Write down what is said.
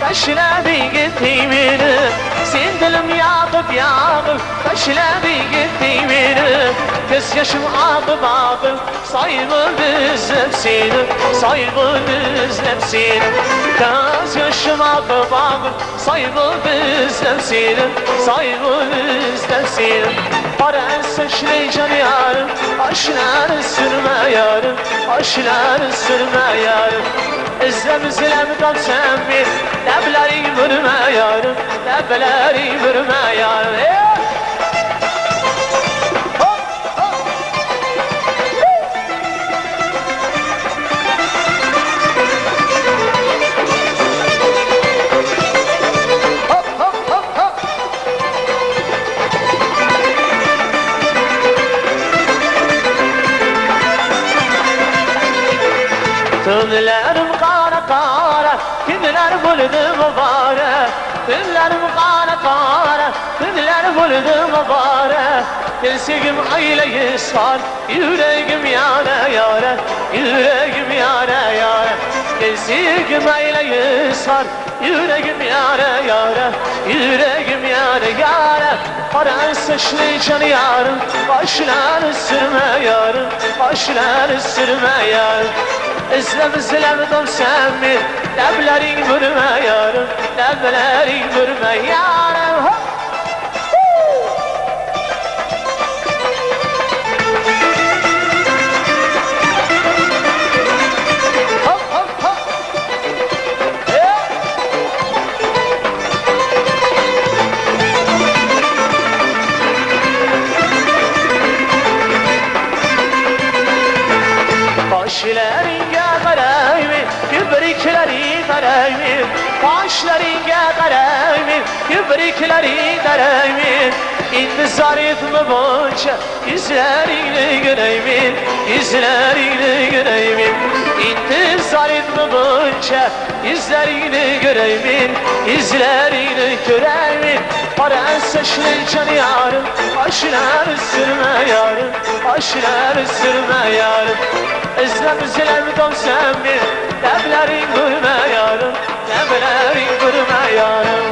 taşladı gitti beni Sen dilim yakıp yakıp taşladı gitti beni Göz yaşım akıp akıp sayılmaz hepsini Sayılmaz hepsini Göz yaşım akıp akıp sayılmaz hepsini Sayılmaz hepsini Para saçlı can yarım Aşılar sürme yarım Aşılar sürme yarım İzlem tam sen bir Lebleri vurma yarım Lebleri vurma yarım Hey! Hop, kara kara, kimler buldu mübarek? Tünlerim kara kara, kimler buldu mübarek? Dilsigim aileyi sar, yüreğim yara yara Yüreğim yara yara. Dilsigim aileyi sar, yüreğim yara yara Yüreğim yara yara. Para saçlı can yarım, başlar sürme yarım Başlar sürme yarım İzlem izlem dom mi Leblerin vurma yarım Leblerin vurma yarım karaymi Başlarınca karaymi, kübrikleri karaymi İntizar etme boşa, yüzlerini göreyim Yüzlerini göreyim. İntizar etme boşa, yüzlerini göreyim Yüzlerini göreyim. Para saçlı can yarım, başlar sürme yarım Başlar sürme yarım İzlem izlem dom sen bir yarım Leblerin Diana.